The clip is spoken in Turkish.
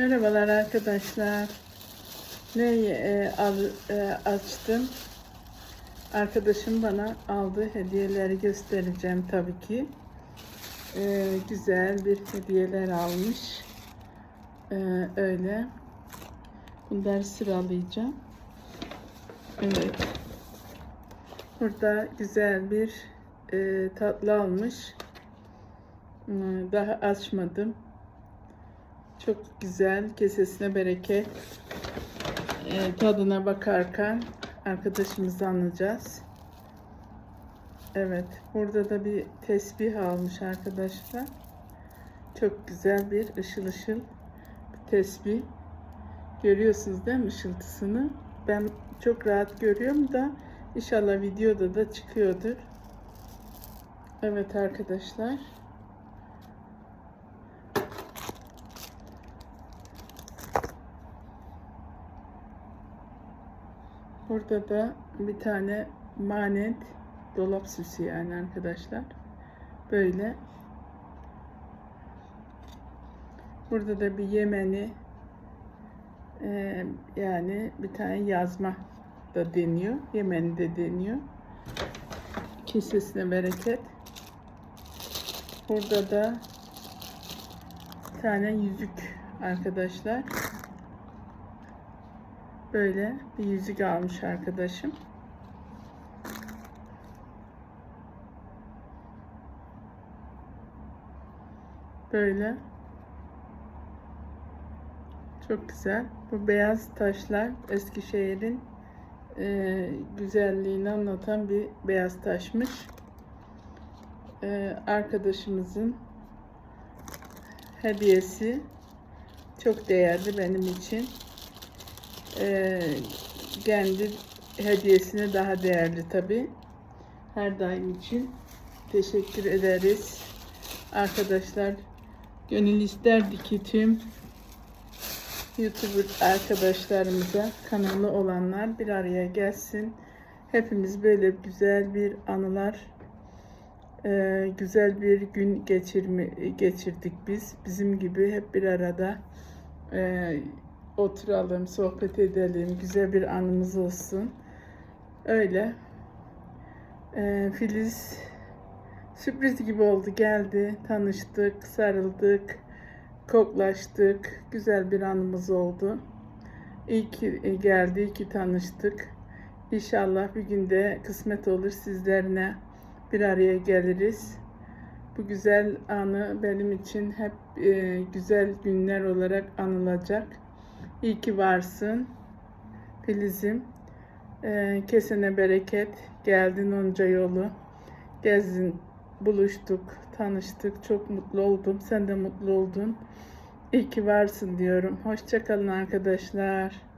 Merhabalar arkadaşlar. Ne e, al, e, açtım? Arkadaşım bana aldığı hediyeleri göstereceğim tabii ki. E, güzel bir hediyeler almış. E, öyle. Bunları sıralayacağım. Evet. Burada güzel bir e, tatlı almış. Daha açmadım. Çok güzel. Kesesine bereket. Ee, tadına bakarken arkadaşımızı anlayacağız. Evet. Burada da bir tesbih almış arkadaşlar. Çok güzel bir ışıl ışıl bir tesbih. Görüyorsunuz değil mi ışıltısını? Ben çok rahat görüyorum da inşallah videoda da çıkıyordur. Evet arkadaşlar. Burada da bir tane manet dolap süsü yani arkadaşlar. Böyle. Burada da bir Yemeni e, yani bir tane yazma da deniyor. Yemeni de deniyor. Kesesine bereket. Burada da bir tane yüzük arkadaşlar. Böyle bir yüzük almış arkadaşım. Böyle. Çok güzel. Bu beyaz taşlar Eskişehir'in e, güzelliğini anlatan bir beyaz taşmış. E, arkadaşımızın hediyesi çok değerli benim için e, kendi hediyesine daha değerli tabi. Her daim için teşekkür ederiz. Arkadaşlar gönül isterdi ki tüm YouTuber arkadaşlarımıza kanalı olanlar bir araya gelsin. Hepimiz böyle güzel bir anılar e, güzel bir gün geçirme, geçirdik biz. Bizim gibi hep bir arada e, oturalım, sohbet edelim, güzel bir anımız olsun. Öyle. Ee, Filiz sürpriz gibi oldu, geldi, tanıştık, sarıldık, koklaştık. Güzel bir anımız oldu. İyi ki geldi, iyi ki tanıştık. İnşallah bir günde kısmet olur sizlerle bir araya geliriz. Bu güzel anı benim için hep e, güzel günler olarak anılacak. İyi ki varsın Filiz'im. Ee, kesene bereket. Geldin onca yolu. Gezdin, buluştuk, tanıştık. Çok mutlu oldum. Sen de mutlu oldun. İyi ki varsın diyorum. Hoşçakalın arkadaşlar.